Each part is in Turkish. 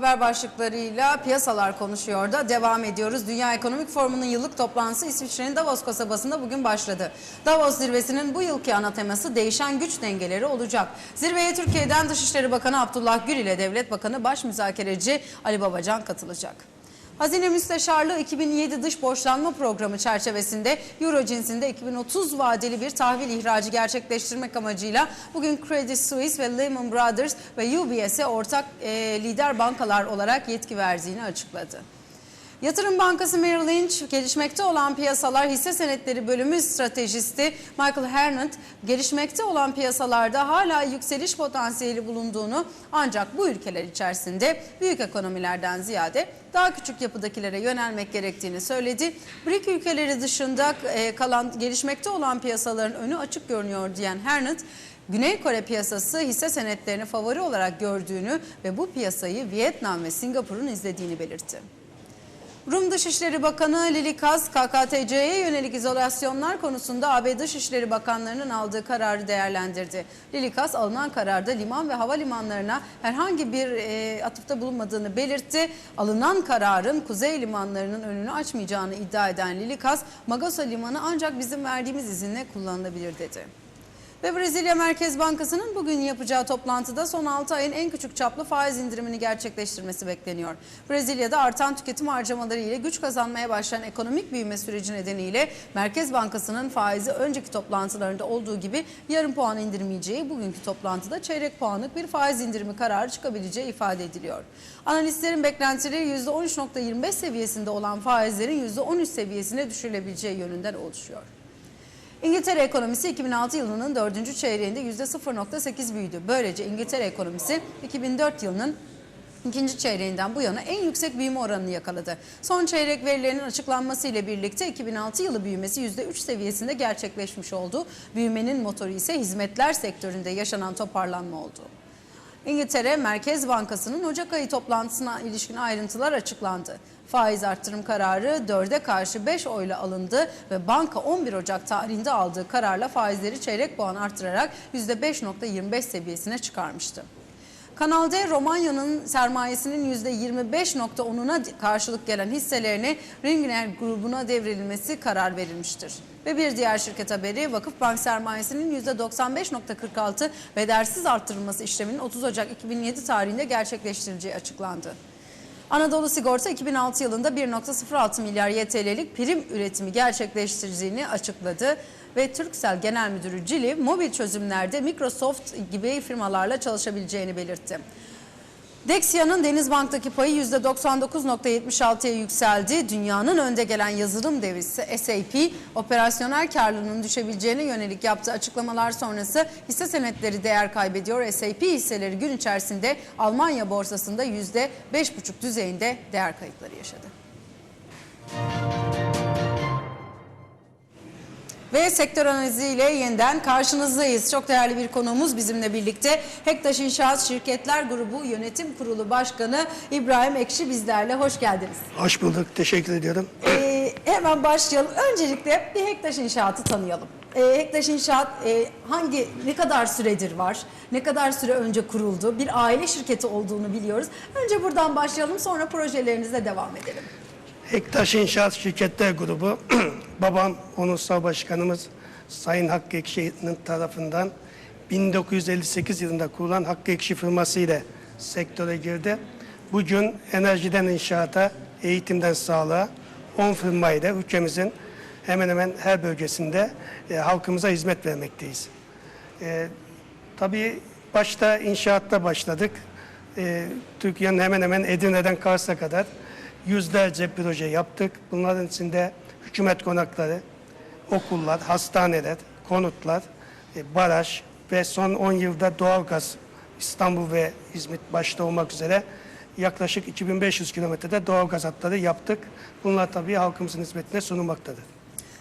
Haber başlıklarıyla piyasalar konuşuyor da devam ediyoruz. Dünya Ekonomik Forumu'nun yıllık toplantısı İsviçre'nin Davos kasabasında bugün başladı. Davos zirvesinin bu yılki ana teması değişen güç dengeleri olacak. Zirveye Türkiye'den Dışişleri Bakanı Abdullah Gül ile Devlet Bakanı Baş Müzakereci Ali Babacan katılacak. Hazine Müsteşarlığı 2007 Dış Borçlanma Programı çerçevesinde Euro cinsinde 2030 vadeli bir tahvil ihracı gerçekleştirmek amacıyla bugün Credit Suisse ve Lehman Brothers ve UBS'e ortak e, lider bankalar olarak yetki verdiğini açıkladı. Yatırım Bankası Merrill Lynch, gelişmekte olan piyasalar hisse senetleri bölümü stratejisti Michael Hernand, gelişmekte olan piyasalarda hala yükseliş potansiyeli bulunduğunu ancak bu ülkeler içerisinde büyük ekonomilerden ziyade daha küçük yapıdakilere yönelmek gerektiğini söyledi. BRIC ülkeleri dışında e, kalan gelişmekte olan piyasaların önü açık görünüyor diyen Hernand, Güney Kore piyasası hisse senetlerini favori olarak gördüğünü ve bu piyasayı Vietnam ve Singapur'un izlediğini belirtti. Rum Dışişleri Bakanı Lili Kaz, KKTC'ye yönelik izolasyonlar konusunda AB Dışişleri Bakanlarının aldığı kararı değerlendirdi. Lili Kaz, alınan kararda liman ve havalimanlarına herhangi bir e, atıfta bulunmadığını belirtti. Alınan kararın kuzey limanlarının önünü açmayacağını iddia eden Lili Kaz, Magaso Limanı ancak bizim verdiğimiz izinle kullanılabilir dedi. Ve Brezilya Merkez Bankası'nın bugün yapacağı toplantıda son 6 ayın en küçük çaplı faiz indirimini gerçekleştirmesi bekleniyor. Brezilya'da artan tüketim harcamaları ile güç kazanmaya başlayan ekonomik büyüme süreci nedeniyle Merkez Bankası'nın faizi önceki toplantılarında olduğu gibi yarım puan indirmeyeceği bugünkü toplantıda çeyrek puanlık bir faiz indirimi kararı çıkabileceği ifade ediliyor. Analistlerin beklentileri %13.25 seviyesinde olan faizlerin %13 seviyesine düşürülebileceği yönünden oluşuyor. İngiltere ekonomisi 2006 yılının 4. çeyreğinde %0.8 büyüdü. Böylece İngiltere ekonomisi 2004 yılının ikinci çeyreğinden bu yana en yüksek büyüme oranını yakaladı. Son çeyrek verilerinin açıklanması ile birlikte 2006 yılı büyümesi %3 seviyesinde gerçekleşmiş oldu. Büyümenin motoru ise hizmetler sektöründe yaşanan toparlanma oldu. İngiltere Merkez Bankası'nın Ocak ayı toplantısına ilişkin ayrıntılar açıklandı. Faiz arttırım kararı 4'e karşı 5 oyla alındı ve banka 11 Ocak tarihinde aldığı kararla faizleri çeyrek puan arttırarak %5.25 seviyesine çıkarmıştı. Kanal D, Romanya'nın sermayesinin %25.10'una karşılık gelen hisselerine Ringner grubuna devredilmesi karar verilmiştir. Ve bir diğer şirket haberi Vakıfbank sermayesinin %95.46 bedelsiz arttırılması işleminin 30 Ocak 2007 tarihinde gerçekleştirileceği açıklandı. Anadolu Sigorta 2006 yılında 1.06 milyar YTL'lik prim üretimi gerçekleştirdiğini açıkladı ve Turkcell Genel Müdürü Cili mobil çözümlerde Microsoft gibi firmalarla çalışabileceğini belirtti. Dexia'nın Denizbank'taki payı %99.76'ya yükseldi. Dünyanın önde gelen yazılım devisi SAP, operasyonel karlılığının düşebileceğine yönelik yaptığı açıklamalar sonrası hisse senetleri değer kaybediyor. SAP hisseleri gün içerisinde Almanya borsasında %5,5 düzeyinde değer kayıpları yaşadı. Ve sektör analiziyle yeniden karşınızdayız. Çok değerli bir konuğumuz bizimle birlikte. Hektaş İnşaat Şirketler Grubu Yönetim Kurulu Başkanı İbrahim Ekşi bizlerle. Hoş geldiniz. Hoş bulduk. Teşekkür ediyorum. Ee, hemen başlayalım. Öncelikle bir Hektaş İnşaat'ı tanıyalım. Ee, Hektaş İnşaat e, hangi, ne kadar süredir var? Ne kadar süre önce kuruldu? Bir aile şirketi olduğunu biliyoruz. Önce buradan başlayalım sonra projelerinize devam edelim. Hektaş İnşaat Şirketler Grubu, babam Onursal Başkanımız Sayın Hakkı Ekşi'nin tarafından 1958 yılında kurulan Hakkı Ekşi firması ile sektöre girdi. Bugün enerjiden inşaata, eğitimden sağlığa 10 firmayla ülkemizin hemen hemen her bölgesinde e, halkımıza hizmet vermekteyiz. E, tabii başta inşaatta başladık. E, Türkiye'nin hemen hemen Edirne'den Kars'a kadar yüzlerce proje yaptık. Bunların içinde hükümet konakları, okullar, hastaneler, konutlar, e, baraj ve son 10 yılda doğalgaz İstanbul ve İzmit başta olmak üzere yaklaşık 2500 kilometrede doğalgaz hatları yaptık. Bunlar tabii halkımızın hizmetine sunulmaktadır.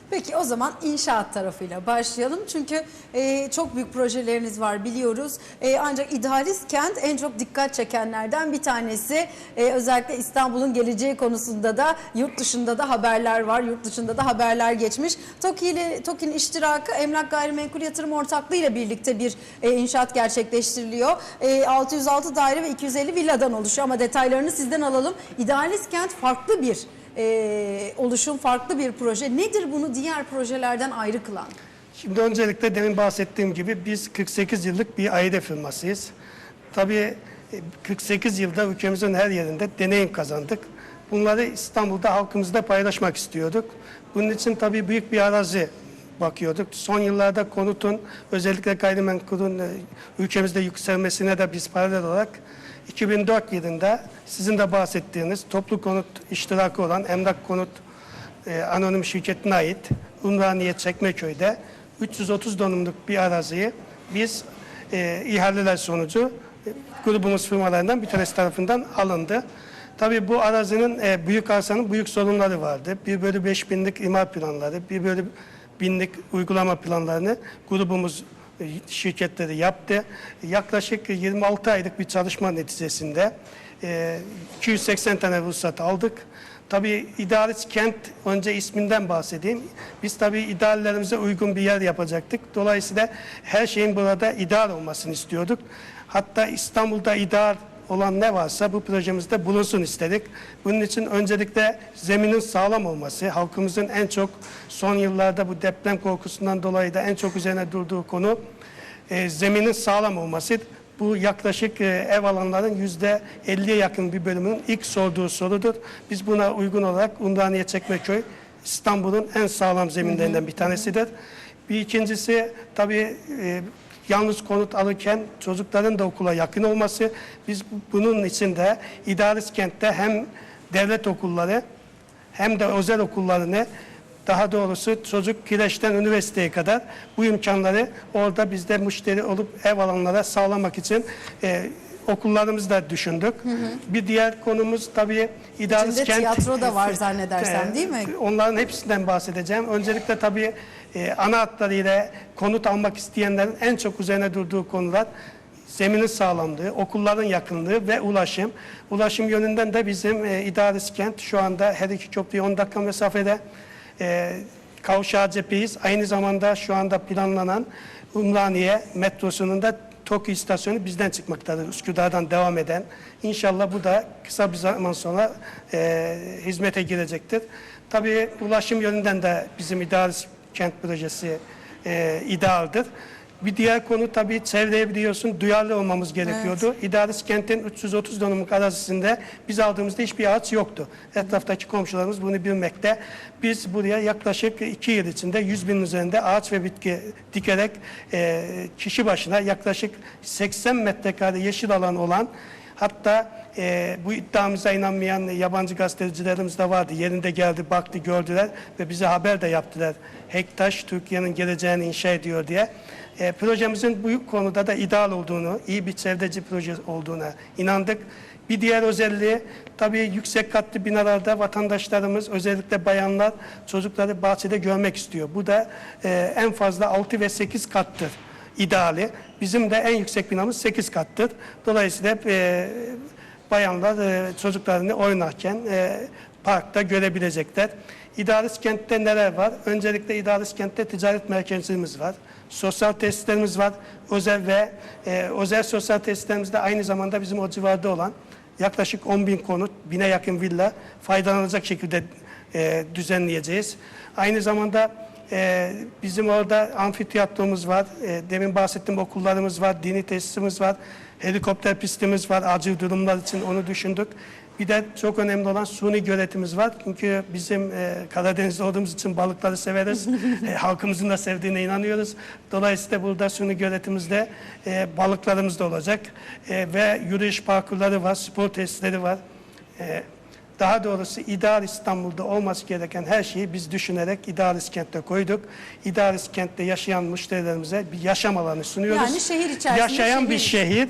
Peki o zaman inşaat tarafıyla başlayalım. Çünkü e, çok büyük projeleriniz var biliyoruz. E, ancak idealist kent en çok dikkat çekenlerden bir tanesi. E, özellikle İstanbul'un geleceği konusunda da yurt dışında da haberler var. Yurt dışında da haberler geçmiş. TOKİ ile TOKİ'nin iştirakı Emlak Gayrimenkul Yatırım Ortaklığı ile birlikte bir e, inşaat gerçekleştiriliyor. E, 606 daire ve 250 villadan oluşuyor ama detaylarını sizden alalım. İdealist kent farklı bir e, oluşum, farklı bir proje. Nedir bunu diğer projelerden ayrı kılan? Şimdi öncelikle demin bahsettiğim gibi biz 48 yıllık bir aile firmasıyız. Tabii e, 48 yılda ülkemizin her yerinde deneyim kazandık. Bunları İstanbul'da halkımızla paylaşmak istiyorduk. Bunun için tabii büyük bir arazi bakıyorduk. Son yıllarda konutun özellikle gayrimenkulün e, ülkemizde yükselmesine de biz paralel olarak 2004 yılında sizin de bahsettiğiniz toplu konut iştirakı olan Emlak Konut e, anonim şirketine ait Umraniye Çekmeköy'de 330 dönümlük bir araziyi biz e, ihaleler sonucu e, grubumuz firmalarından bir tanesi tarafından alındı. Tabii bu arazinin e, büyük arsanın büyük sorunları vardı. 1 bölü 5 binlik imar planları, 1 bölü binlik uygulama planlarını grubumuz şirketleri yaptı. Yaklaşık 26 aylık bir çalışma neticesinde e, 280 tane ruhsat aldık. Tabii idealist kent önce isminden bahsedeyim. Biz tabii ideallerimize uygun bir yer yapacaktık. Dolayısıyla her şeyin burada ideal olmasını istiyorduk. Hatta İstanbul'da ideal olan ne varsa bu projemizde bulunsun istedik. Bunun için öncelikle zeminin sağlam olması, halkımızın en çok son yıllarda bu deprem korkusundan dolayı da en çok üzerine durduğu konu e, zeminin sağlam olması. Bu yaklaşık e, ev alanların yüzde 50'ye yakın bir bölümünün ilk sorduğu sorudur. Biz buna uygun olarak Umraniye Çekmeköy İstanbul'un en sağlam zeminlerinden bir tanesidir. Bir ikincisi tabii e, yalnız konut alırken çocukların da okula yakın olması. Biz bu- bunun için de İdarist kentte hem devlet okulları hem de özel okullarını daha doğrusu çocuk kireçten üniversiteye kadar bu imkanları orada bizde müşteri olup ev alanlara sağlamak için e, okullarımızı da düşündük. Bir diğer konumuz tabii idarist İçinde kent. tiyatro da var zannedersem, değil mi? Onların hepsinden bahsedeceğim. Öncelikle tabii e, ana hatlarıyla konut almak isteyenlerin en çok üzerine durduğu konular zeminin sağlamlığı, okulların yakınlığı ve ulaşım. Ulaşım yönünden de bizim e, idaresi kent şu anda her iki köprüye 10 dakika mesafede e, kavşağı cepheyiz. Aynı zamanda şu anda planlanan Umraniye metrosunun da TOKİ istasyonu bizden çıkmaktadır. Üsküdar'dan devam eden. İnşallah bu da kısa bir zaman sonra e, hizmete girecektir. Tabii ulaşım yönünden de bizim idari kent projesi e, idealdir. Bir diğer konu tabii çevreye biliyorsun duyarlı olmamız gerekiyordu. İdari kentin 330 dönümlük arazisinde biz aldığımızda hiçbir ağaç yoktu. Etraftaki komşularımız bunu bilmekte. Biz buraya yaklaşık 2 yıl içinde 100 bin üzerinde ağaç ve bitki dikerek e, kişi başına yaklaşık 80 metrekare yeşil alan olan Hatta e, bu iddiamıza inanmayan yabancı gazetecilerimiz de vardı. Yerinde geldi, baktı, gördüler ve bize haber de yaptılar. Hektaş Türkiye'nin geleceğini inşa ediyor diye. E, projemizin bu konuda da ideal olduğunu, iyi bir çevreci proje olduğuna inandık. Bir diğer özelliği tabii yüksek katlı binalarda vatandaşlarımız özellikle bayanlar çocukları bahçede görmek istiyor. Bu da e, en fazla 6 ve 8 kattır ideali. Bizim de en yüksek binamız 8 kattır. Dolayısıyla e, bayanlar e, çocuklarını oynarken e, parkta görebilecekler. İdaris kentte neler var? Öncelikle İdaris kentte ticaret merkezimiz var. Sosyal tesislerimiz var. Özel ve e, özel sosyal tesislerimizde aynı zamanda bizim o civarda olan yaklaşık 10 bin konut, bine yakın villa faydalanacak şekilde e, düzenleyeceğiz. Aynı zamanda ee, bizim orada amfiteyatromuz var. Ee, demin bahsettiğim okullarımız var, dini tesisimiz var, helikopter pistimiz var. Acil durumlar için onu düşündük. Bir de çok önemli olan suni göletimiz var. Çünkü bizim e, Karadeniz'de olduğumuz için balıkları severiz. e, halkımızın da sevdiğine inanıyoruz. Dolayısıyla burada suni göletimizde e, balıklarımız da olacak. E, ve yürüyüş parkurları var, spor tesisleri var. E, daha doğrusu ideal İstanbul'da olması gereken her şeyi biz düşünerek idealist kentte koyduk. İdealist kentte yaşayan müşterilerimize bir yaşam alanı sunuyoruz. Yani şehir içerisinde Yaşayan bir şehir. şehir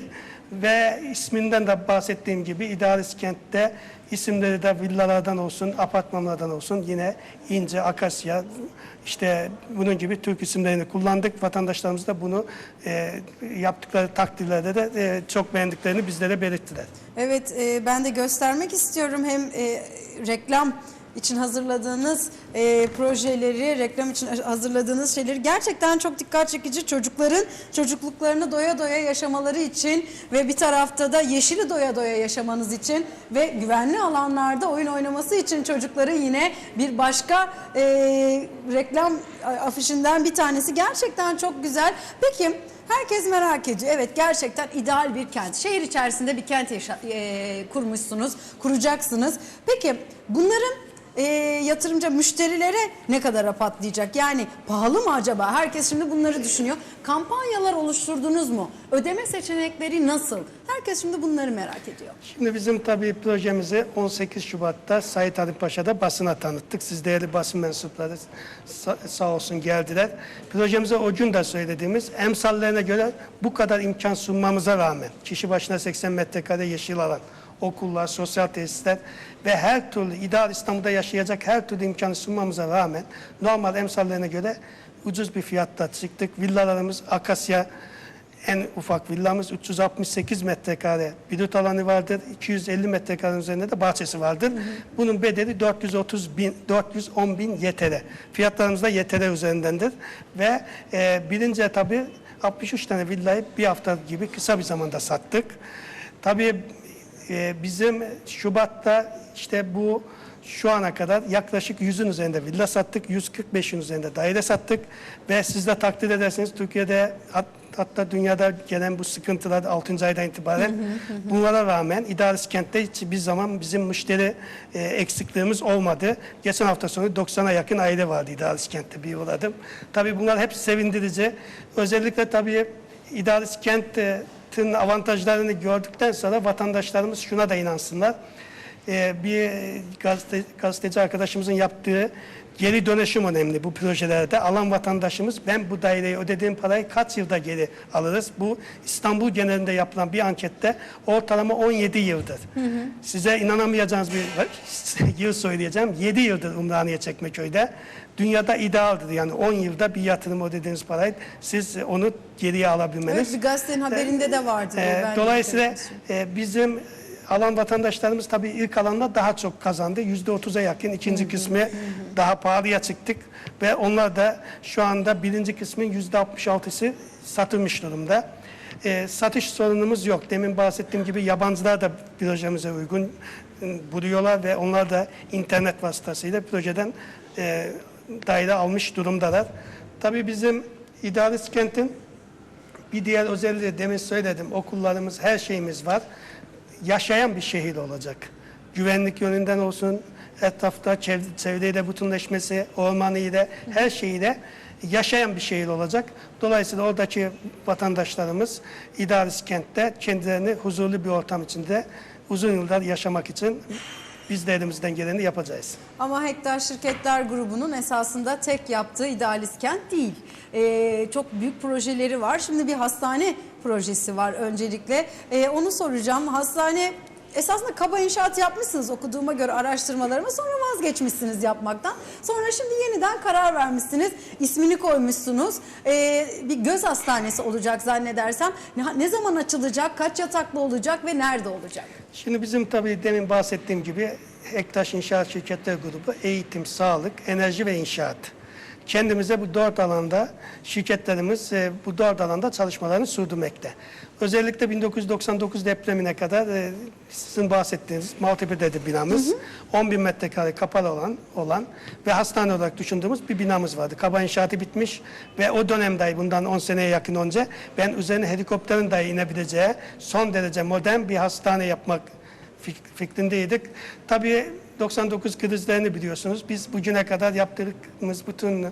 ve isminden de bahsettiğim gibi İdaris Kent'te isimleri de villalardan olsun, apartmanlardan olsun yine ince, akasya, işte bunun gibi Türk isimlerini kullandık. Vatandaşlarımız da bunu e, yaptıkları takdirlerde de e, çok beğendiklerini bizlere belirttiler. Evet e, ben de göstermek istiyorum hem e, reklam için hazırladığınız e, projeleri, reklam için hazırladığınız şeyleri gerçekten çok dikkat çekici. Çocukların çocukluklarını doya doya yaşamaları için ve bir tarafta da yeşili doya doya yaşamanız için ve güvenli alanlarda oyun oynaması için çocukların yine bir başka e, reklam afişinden bir tanesi gerçekten çok güzel. Peki Herkes merak ediyor. Evet gerçekten ideal bir kent. Şehir içerisinde bir kent yaşa- e, kurmuşsunuz, kuracaksınız. Peki bunların e, yatırımcı müşterilere ne kadar patlayacak? Yani pahalı mı acaba? Herkes şimdi bunları düşünüyor. Kampanyalar oluşturdunuz mu? Ödeme seçenekleri nasıl? Herkes şimdi bunları merak ediyor. Şimdi bizim tabii projemizi 18 Şubat'ta Said Ali Paşa'da basına tanıttık. Siz değerli basın mensupları sa- sağ olsun geldiler. Projemize o gün de söylediğimiz emsallerine göre bu kadar imkan sunmamıza rağmen kişi başına 80 metrekare yeşil alan, okullar, sosyal tesisler ve her türlü ideal İstanbul'da yaşayacak her türlü imkanı sunmamıza rağmen normal emsallerine göre ucuz bir fiyatta çıktık. Villalarımız Akasya en ufak villamız 368 metrekare brüt alanı vardır. 250 metrekarenin üzerinde de bahçesi vardır. Bunun bedeli 430 bin, 410 bin YTL. Fiyatlarımız da YTL üzerindendir. Ve e, birinci etabı 63 tane villayı bir hafta gibi kısa bir zamanda sattık. Tabii e, bizim Şubat'ta işte bu şu ana kadar yaklaşık 100'ün üzerinde villa sattık, 145'in üzerinde daire sattık ve siz de takdir ederseniz Türkiye'de hat- hatta dünyada gelen bu sıkıntılar 6. aydan itibaren bunlara rağmen İdaris Kent'te hiçbir zaman bizim müşteri e, eksikliğimiz olmadı. Geçen hafta sonu 90'a yakın aile vardı İdaris Kent'te bir uğradım. Tabii bunlar hep sevindirici. Özellikle tabii İdaris Kent'in avantajlarını gördükten sonra vatandaşlarımız şuna da inansınlar. Ee, bir gazete, gazeteci arkadaşımızın yaptığı geri dönüşüm önemli bu projelerde. Alan vatandaşımız ben bu daireyi ödediğim parayı kaç yılda geri alırız? Bu İstanbul genelinde yapılan bir ankette ortalama 17 yıldır. Size inanamayacağınız bir yıl söyleyeceğim. 7 yıldır Umraniye Çekmeköy'de. Dünyada idealdir yani 10 yılda bir yatırım ödediğiniz parayı siz onu geriye alabilmeniz. Evet bir gazetenin haberinde de vardı. de dolayısıyla e, bizim alan vatandaşlarımız tabii ilk alanda daha çok kazandı. Yüzde otuza yakın. ikinci kısmı daha pahalıya çıktık. Ve onlar da şu anda birinci kısmın yüzde altmış altısı satılmış durumda. E, satış sorunumuz yok. Demin bahsettiğim gibi yabancılar da projemize uygun e, buluyorlar ve onlar da internet vasıtasıyla projeden e, daire almış durumdalar. Tabii bizim İdaris Kent'in bir diğer özelliği demin söyledim. Okullarımız, her şeyimiz var. Yaşayan bir şehir olacak. Güvenlik yönünden olsun, etrafta çev- çevreyle bütünleşmesi, ormanıyla, her şeyiyle yaşayan bir şehir olacak. Dolayısıyla oradaki vatandaşlarımız İdaris kentte kendilerini huzurlu bir ortam içinde uzun yıllar yaşamak için biz de elimizden geleni yapacağız. Ama Hektar Şirketler Grubu'nun esasında tek yaptığı idealist kent değil. Ee, çok büyük projeleri var. Şimdi bir hastane projesi var öncelikle. Ee, onu soracağım. Hastane esasında kaba inşaat yapmışsınız okuduğuma göre araştırmalarıma sonra vazgeçmişsiniz yapmaktan. Sonra şimdi yeniden karar vermişsiniz. ismini koymuşsunuz. Ee, bir göz hastanesi olacak zannedersem. Ne, ne zaman açılacak, kaç yataklı olacak ve nerede olacak? Şimdi bizim tabii demin bahsettiğim gibi Ektaş İnşaat Şirketler Grubu eğitim, sağlık, enerji ve inşaat. Kendimize bu dört alanda şirketlerimiz e, bu dört alanda çalışmalarını sürdürmekte. Özellikle 1999 depremine kadar e, sizin bahsettiğiniz Maltepe'de binamız 10 bin metrekare kapalı olan olan ve hastane olarak düşündüğümüz bir binamız vardı. Kaba inşaatı bitmiş ve o dönemde bundan 10 seneye yakın önce ben üzerine helikopterin dahi inebileceği son derece modern bir hastane yapmak fik- fikrindeydik. Tabii 99 krizlerini biliyorsunuz. Biz bugüne kadar yaptığımız bütün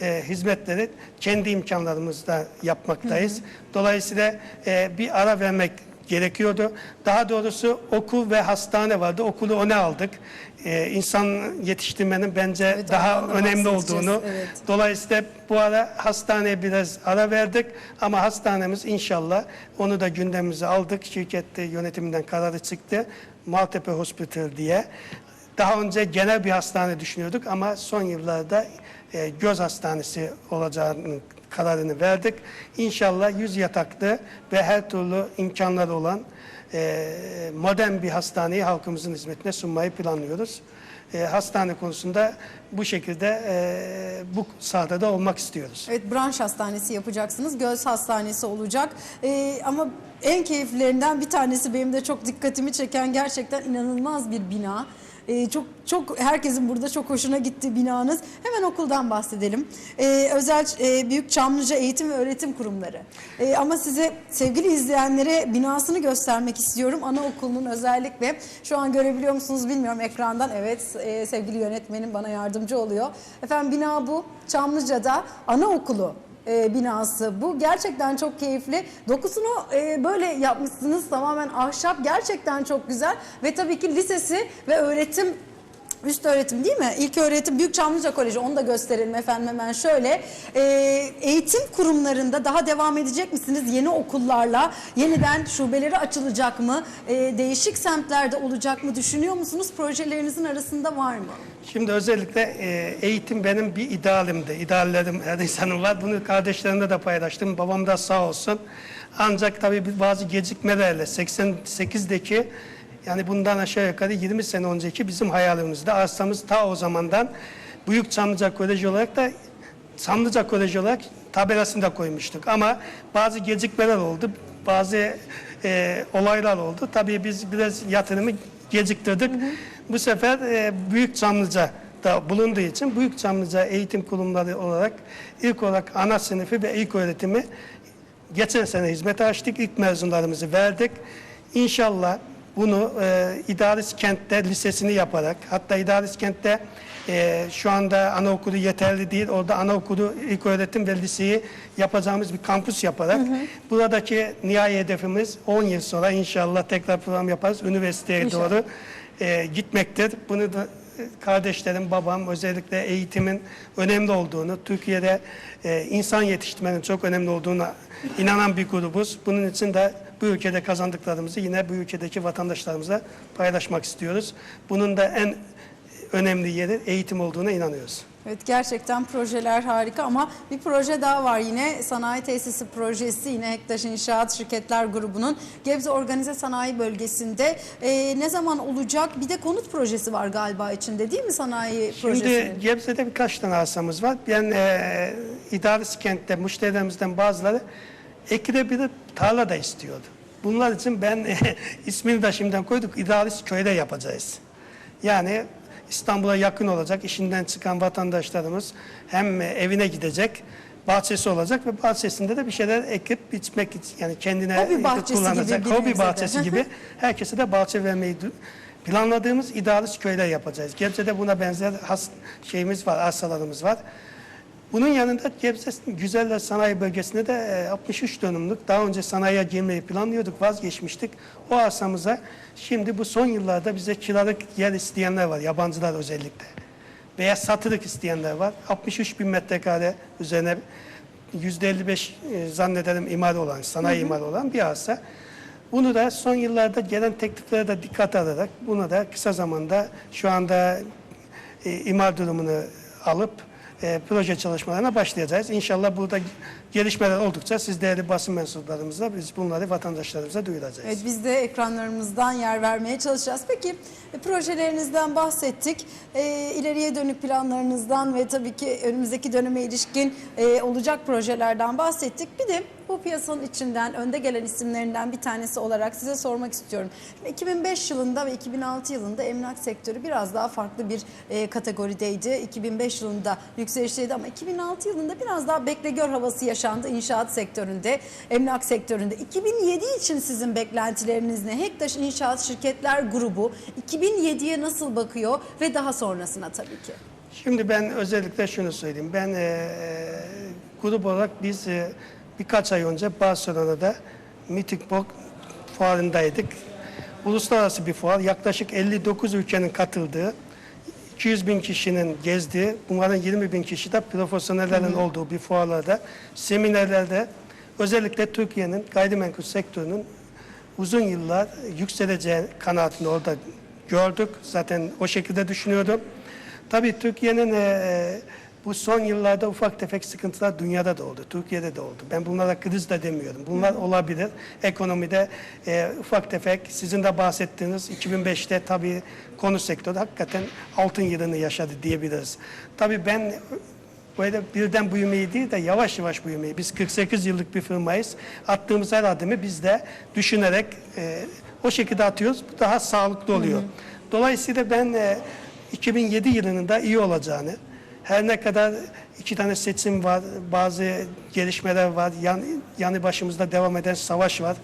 e, hizmetleri kendi imkanlarımızla yapmaktayız. Dolayısıyla e, bir ara vermek gerekiyordu. Daha doğrusu okul ve hastane vardı. Okulu öne aldık. Ee, insan yetiştirmenin bence Evet, daha önemli olduğunu. evet. Dolayısıyla bu ara hastaneye biraz ara verdik ama hastanemiz inşallah onu da gündemimize aldık. Şirkette yönetiminden kararı çıktı. Maltepe Hospital diye. Daha önce genel bir hastane düşünüyorduk ama son yıllarda e, göz hastanesi olacağının kararını verdik. İnşallah 100 yataklı ve her türlü imkanları olan e, modern bir hastaneyi halkımızın hizmetine sunmayı planlıyoruz. E, hastane konusunda bu şekilde e, bu sahada olmak istiyoruz. Evet branş hastanesi yapacaksınız. Göz hastanesi olacak. Ee, ama en keyiflilerinden bir tanesi benim de çok dikkatimi çeken gerçekten inanılmaz bir bina. Ee, çok çok herkesin burada çok hoşuna gitti binanız. Hemen okuldan bahsedelim. Ee, özel e, Büyük Çamlıca Eğitim ve Öğretim Kurumları. Ee, ama size sevgili izleyenlere binasını göstermek istiyorum. Anaokulunun özellikle şu an görebiliyor musunuz bilmiyorum ekrandan. Evet e, sevgili yönetmenim bana yardımcı oluyor. Efendim bina bu. Çamlıca'da anaokulu e, binası bu. Gerçekten çok keyifli. Dokusunu e, böyle yapmışsınız tamamen ahşap. Gerçekten çok güzel. Ve tabii ki lisesi ve öğretim Üst öğretim değil mi? İlk öğretim Büyük Çamlıca Koleji onu da gösterelim efendim hemen şöyle. Ee, eğitim kurumlarında daha devam edecek misiniz? Yeni okullarla yeniden şubeleri açılacak mı? Ee, değişik semtlerde olacak mı? Düşünüyor musunuz? Projelerinizin arasında var mı? Şimdi özellikle e, eğitim benim bir idealimdi. İdeallerim her insanın var. Bunu kardeşlerimle de paylaştım. Babam da sağ olsun. Ancak tabii bazı gecikmelerle 88'deki yani bundan aşağı yukarı 20 sene önceki bizim hayalimizde arsamız ta o zamandan Büyük Çamlıca Koleji olarak da Çamlıca Koleji olarak tabelasını da koymuştuk. Ama bazı gecikmeler oldu. Bazı e, olaylar oldu. Tabii biz biraz yatırımı geciktirdik. Bu sefer e, Büyük Çamlıca da bulunduğu için Büyük Çamlıca eğitim kurumları olarak ilk olarak ana sınıfı ve ilk öğretimi geçen sene hizmete açtık. İlk mezunlarımızı verdik. İnşallah bunu e, İdaris Kent'te lisesini yaparak hatta İdaris Kent'te e, şu anda anaokulu yeterli değil. Orada anaokulu, ilk öğretim ve liseyi yapacağımız bir kampüs yaparak buradaki nihai hedefimiz 10 yıl sonra inşallah tekrar program yaparız. Üniversiteye İnşallah. doğru e, gitmektir. Bunu da e, kardeşlerim, babam özellikle eğitimin önemli olduğunu, Türkiye'de e, insan yetiştirmenin çok önemli olduğunu inanan bir grubuz. Bunun için de bu ülkede kazandıklarımızı yine bu ülkedeki vatandaşlarımıza paylaşmak istiyoruz. Bunun da en önemli yeri eğitim olduğuna inanıyoruz. Evet gerçekten projeler harika ama bir proje daha var yine sanayi tesisi projesi yine Hektaş İnşaat Şirketler Grubu'nun Gebze Organize Sanayi Bölgesi'nde Ee, ne zaman olacak? Bir de konut projesi var galiba içinde değil mi sanayi Şimdi projesinin? Gebze'de birkaç tane arsamız var. Ben e, İdaris Kent'te müşterilerimizden bazıları ekide bir tarla da istiyordu. Bunlar için ben ismini de şimdiden koyduk. İdaris köyde yapacağız. Yani İstanbul'a yakın olacak. işinden çıkan vatandaşlarımız hem evine gidecek, bahçesi olacak ve bahçesinde de bir şeyler ekip biçmek için yani kendine Hobi bahçesi kullanacak. gibi bir Hobi de. bahçesi gibi herkese de bahçe vermeyi planladığımız idealist köyler yapacağız. Gebze'de buna benzer has şeyimiz var, arsalarımız var. Bunun yanında Gebze Güzeller Sanayi Bölgesi'nde de e, 63 dönümlük daha önce sanayiye girmeyi planlıyorduk, vazgeçmiştik. O arsamıza şimdi bu son yıllarda bize kiralık yer isteyenler var, yabancılar özellikle. Veya satılık isteyenler var. 63 bin metrekare üzerine %55 e, zannederim imar olan, sanayi imar olan bir arsa. Bunu da son yıllarda gelen tekliflere de dikkat alarak bunu da kısa zamanda şu anda e, imar durumunu alıp e, proje çalışmalarına başlayacağız. İnşallah burada gelişmeler oldukça siz değerli basın mensuplarımızla biz bunları vatandaşlarımıza duyuracağız. Evet biz de ekranlarımızdan yer vermeye çalışacağız. Peki e, projelerinizden bahsettik. E, ileriye dönük planlarınızdan ve tabii ki önümüzdeki döneme ilişkin e, olacak projelerden bahsettik. Bir de bu piyasanın içinden önde gelen isimlerinden bir tanesi olarak size sormak istiyorum. 2005 yılında ve 2006 yılında emlak sektörü biraz daha farklı bir e, kategorideydi. 2005 yılında yükselişteydi ama 2006 yılında biraz daha bekle gör havası yaşandı inşaat sektöründe, emlak sektöründe. 2007 için sizin beklentileriniz ne? Hektaş İnşaat Şirketler Grubu 2007'ye nasıl bakıyor ve daha sonrasına tabii ki? Şimdi ben özellikle şunu söyleyeyim. Ben e, grup olarak biz e, birkaç ay önce Barcelona'da Meeting Box fuarındaydık. Uluslararası bir fuar. Yaklaşık 59 ülkenin katıldığı, 200 bin kişinin gezdiği, bunların 20 bin kişi de profesyonellerin olduğu bir fuarlarda, seminerlerde özellikle Türkiye'nin gayrimenkul sektörünün uzun yıllar yükseleceği kanaatini orada gördük. Zaten o şekilde düşünüyordum. Tabii Türkiye'nin e, bu son yıllarda ufak tefek sıkıntılar dünyada da oldu, Türkiye'de de oldu. Ben bunlara kriz de demiyorum. Bunlar olabilir. Ekonomide e, ufak tefek, sizin de bahsettiğiniz 2005'te tabii konu sektörü hakikaten altın yılını yaşadı diyebiliriz. Tabii ben böyle birden büyümeyi değil de yavaş yavaş büyümeyi. Biz 48 yıllık bir firmayız. Attığımız her adımı biz de düşünerek e, o şekilde atıyoruz. Bu daha sağlıklı oluyor. Dolayısıyla ben e, 2007 yılının da iyi olacağını, her ne kadar iki tane seçim var, bazı gelişmeler var, yan, yanı başımızda devam eden savaş var.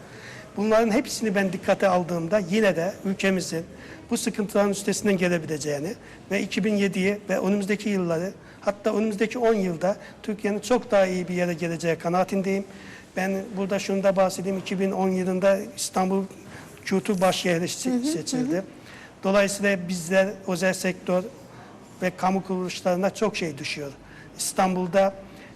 Bunların hepsini ben dikkate aldığımda yine de ülkemizin bu sıkıntıların üstesinden gelebileceğini ve 2007'yi ve önümüzdeki yılları hatta önümüzdeki 10 yılda Türkiye'nin çok daha iyi bir yere geleceği kanaatindeyim. Ben burada şunu da bahsedeyim. 2010 yılında İstanbul Kültür Başşehri se- seçildi. Dolayısıyla bizler özel sektör ve kamu kuruluşlarına çok şey düşüyor. İstanbul'da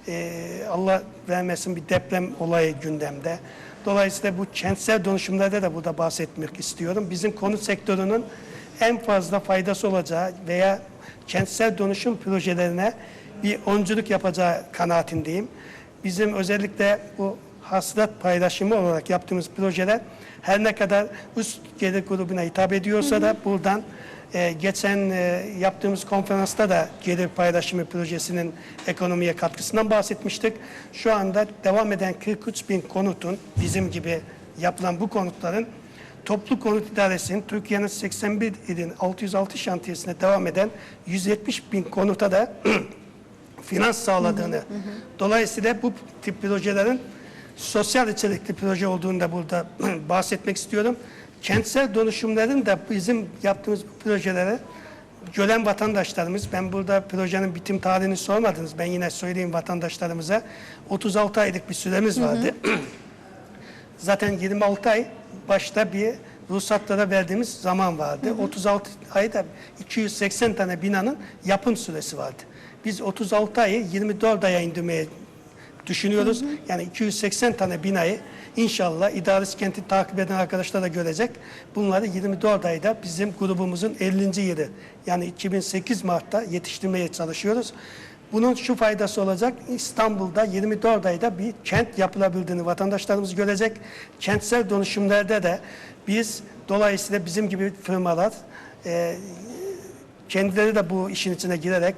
e, Allah vermesin bir deprem olayı gündemde. Dolayısıyla bu kentsel dönüşümlerde de burada bahsetmek istiyorum. Bizim konut sektörünün en fazla faydası olacağı veya kentsel dönüşüm projelerine bir öncülük yapacağı kanaatindeyim. Bizim özellikle bu hasılat paylaşımı olarak yaptığımız projeler her ne kadar üst gelir grubuna hitap ediyorsa da buradan e, geçen e, yaptığımız konferansta da gelir paylaşımı projesinin ekonomiye katkısından bahsetmiştik. Şu anda devam eden 43 bin konutun bizim gibi yapılan bu konutların Toplu Konut İdaresi'nin Türkiye'nin 81 ilin 606 şantiyesine devam eden 170 bin konuta da finans sağladığını. Dolayısıyla bu tip projelerin sosyal içerikli proje olduğunu da burada bahsetmek istiyorum. Kentsel dönüşümlerin de bizim yaptığımız bu projelere gören vatandaşlarımız, ben burada projenin bitim tarihini sormadınız, ben yine söyleyeyim vatandaşlarımıza. 36 aylık bir süremiz vardı. Zaten 26 ay başta bir ruhsatlara verdiğimiz zaman vardı. 36 ayda 280 tane binanın yapım süresi vardı. Biz 36 ayı 24 aya indirmeye düşünüyoruz. Yani 280 tane binayı inşallah İdaresi Kenti takip eden arkadaşlar da görecek. Bunları 24 ayda bizim grubumuzun 50. yılı yani 2008 Mart'ta yetiştirmeye çalışıyoruz. Bunun şu faydası olacak. İstanbul'da 24 ayda bir kent yapılabildiğini vatandaşlarımız görecek. Kentsel dönüşümlerde de biz dolayısıyla bizim gibi firmalar e, kendileri de bu işin içine girerek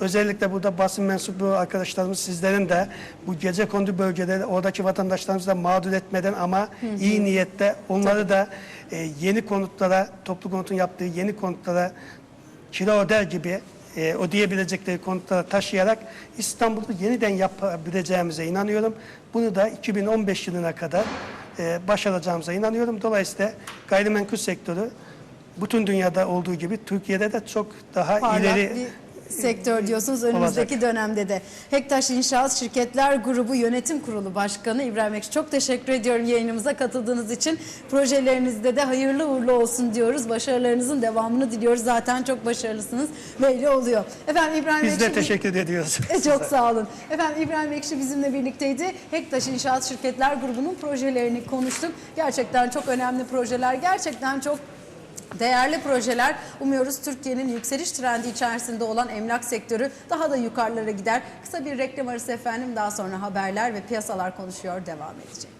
özellikle burada basın mensubu arkadaşlarımız sizlerin de bu gece kondu bölgeleri oradaki vatandaşlarımızı da mağdur etmeden ama iyi niyette onları da e, yeni konutlara toplu konutun yaptığı yeni konutlara kira öder gibi e, ödeyebilecekleri konutlara taşıyarak İstanbul'u yeniden yapabileceğimize inanıyorum. Bunu da 2015 yılına kadar e, başaracağımıza inanıyorum. Dolayısıyla gayrimenkul sektörü bütün dünyada olduğu gibi Türkiye'de de çok daha Parlak ileri bir sektör diyorsunuz önümüzdeki dönemde de. Hektaş İnşaat Şirketler Grubu Yönetim Kurulu Başkanı İbrahim Ekşi çok teşekkür ediyorum yayınımıza katıldığınız için. Projelerinizde de hayırlı uğurlu olsun diyoruz. Başarılarınızın devamını diliyoruz. Zaten çok başarılısınız. Belli oluyor. Efendim İbrahim biz de Ekşi- teşekkür ediyoruz. E, Çok sağ olun. Efendim İbrahim Ekşi bizimle birlikteydi. Hektaş İnşaat Şirketler Grubu'nun projelerini konuştuk. Gerçekten çok önemli projeler. Gerçekten çok Değerli projeler umuyoruz Türkiye'nin yükseliş trendi içerisinde olan emlak sektörü daha da yukarılara gider. Kısa bir reklam arası efendim daha sonra haberler ve piyasalar konuşuyor devam edecek.